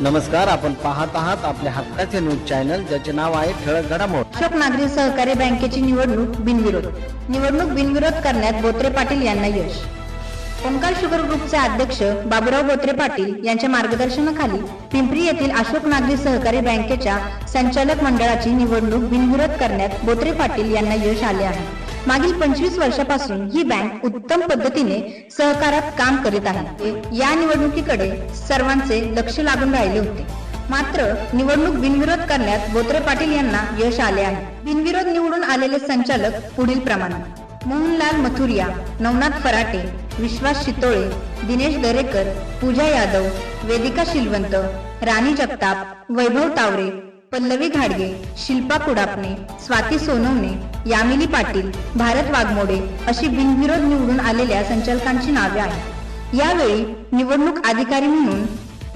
नमस्कार आपण पाहत आहात आपल्या हक्काचे न्यूज चॅनल ज्याचे नाव आहे ठळक घडामोड. अशोक नागरी सहकारी बँकेची निवडणूक बिनविरोध. निवडणूक बिनविरोध करण्यात बोत्रे पाटील यांना यश. ओंकार शुगर ग्रुपचे अध्यक्ष बाबुराव बोत्रे पाटील यांच्या मार्गदर्शनाखाली पिंपरी येथील अशोक नागरी सहकारी बँकेच्या संचालक मंडळाची निवडणूक बिनविरोध करण्यात बोत्रे पाटील यांना यश आले आहे. मागील पंचवीस वर्षापासून ही बँक उत्तम पद्धतीने सहकारात काम करीत आहे. या निवडणुकीकडे सर्वांचे लक्ष लागून राहिले होते. मात्र निवडणूक बिनविरोध करण्यात बोत्रे पाटील यांना यश आले आहे. बिनविरोध निवडून आलेले संचालक पुढील प्रमाणे. मोहनलाल मथुरिया नवनाथ फराटे विश्वास शितोळे दिनेश दरेकर पूजा यादव वेदिका शिलवंत राणी जगताप वैभव तावरे पल्लवी घाडगे शिल्पा कुडापणे स्वाती सोनवणे यामिनी पाटील भारत वाघमोडे अशी बिनविरोध निवडून आलेल्या संचालकांची नावे आहेत. यावेळी निवडणूक अधिकारी म्हणून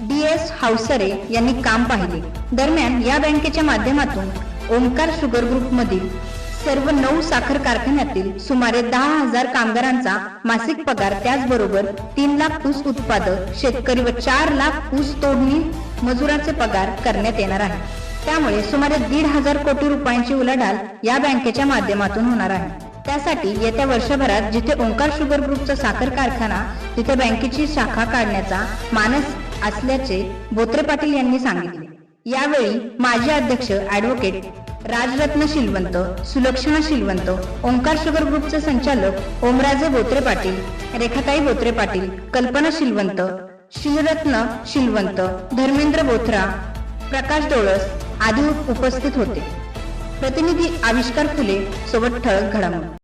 डी एस हावसरे यांनी काम पाहिले. दरम्यान या बँकेच्या माध्यमातून ओमकार शुगर ग्रुपमधील सर्व नऊ साखर कारखान्यातील सुमारे दहा हजार कामगारांचा मासिक पगार त्याचबरोबर तीन लाख ऊस उत्पादक शेतकरी व चार लाख ऊस तोडणी मजुराचे पगार करण्यात येणार आहे. त्यामुळे सुमारे दीड हजार कोटी रुपयांची उलाढाल या बँकेच्या माध्यमातून होणार आहे. त्यासाठी येत्या वर्षभरात जिथे ओंकार शुगर ग्रुपचा साखर कारखाना तिथे बँकेची शाखा काढण्याचा मानस असल्याचे बोत्रे पाटील यांनी सांगितले. यावेळी माजी अध्यक्ष ऍडव्होकेट राजरत्न शिलवंत सुलक्षणा शिलवंत ओंकार शुगर ग्रुपचे संचालक ओमराजे बोत्रे पाटील रेखाताई बोत्रे पाटील कल्पना शिलवंत शिवरत्न शिलवंत धर्मेंद्र बोथरा प्रकाश डोळस आदी उपस्थित होते. प्रतिनिधी आविष्कार फुले सोबत ठळक घडामोड.